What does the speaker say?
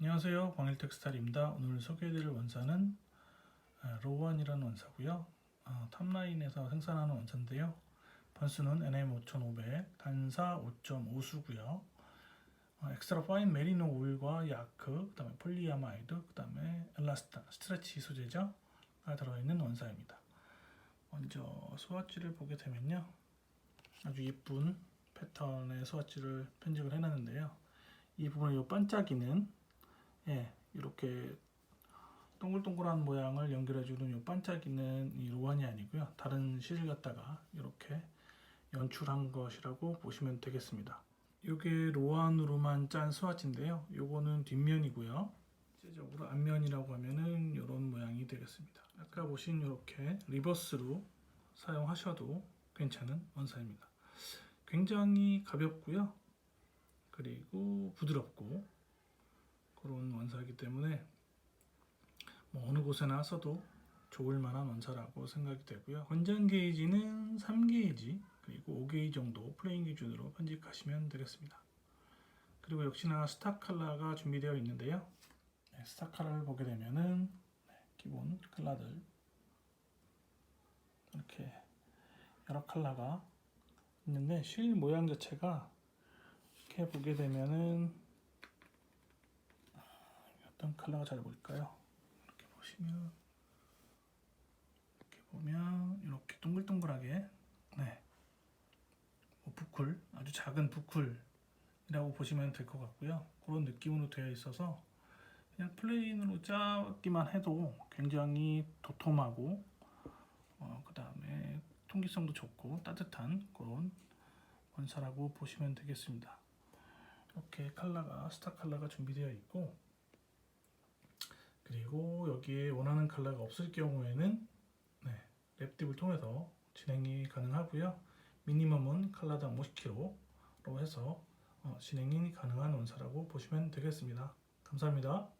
안녕하세요. 광일 텍스타일입니다. 오늘 소개해드릴 원사는 아, 로원이라는 원사고요. 어, 탑라인에서 생산하는 원사인데요. 번수는 NM5500, 단사 5.5수고요. 어, 엑스트라 파인 메리노 오일과 야크, 그 다음에 폴리아마이드, 그 다음에 엘라스탄, 스트레치 소재죠. 가 들어있는 원사입니다. 먼저 소화지를 보게 되면요. 아주 예쁜 패턴의 소화지를 편집을 해놨는데요. 이 부분에 이 반짝이는 예, 이렇게 동글동글한 모양을 연결해주는 이 반짝이는 이 로완이 아니고요. 다른 실을 갖다가 이렇게 연출한 것이라고 보시면 되겠습니다. 이게 로완으로만 짠 스와치인데요. 요거는 뒷면이고요. 실제적으로 앞면이라고 하면은 이런 모양이 되겠습니다. 아까 보신 이렇게 리버스로 사용하셔도 괜찮은 원사입니다. 굉장히 가볍고요. 그리고 부드럽고 그런 원사이기 때문에 뭐 어느 곳에나 써도 좋을 만한 원사라고 생각이 되고요. 권장 게이지는 3게이지 그리고 5게이지 정도 플레인 기준으로 편집하시면 되겠습니다. 그리고 역시나 스타 컬러가 준비되어 있는데요. 네, 스타 컬러를 보게 되면은 네, 기본 컬러들 이렇게 여러 컬러가 있는데 실 모양 자체가 이렇게 보게 되면은 어떤 컬러가 잘 보일까요? 이렇게 보시면 이렇게 보면 이렇게 동글동글하게 네, 뭐 부클 아주 작은 부클이라고 보시면 될 것 같고요. 그런 느낌으로 되어 있어서 그냥 플레인으로 짜기만 해도 굉장히 도톰하고 어, 그 다음에 통기성도 좋고 따뜻한 그런 원사라고 보시면 되겠습니다. 이렇게 컬러가 스타 컬러가 준비되어 있고 그리고 여기에 원하는 컬러가 없을 경우에는 네, 랩딥을 통해서 진행이 가능하고요. 미니멈은 컬러당 50kg로 해서 어, 진행이 가능한 원사라고 보시면 되겠습니다. 감사합니다.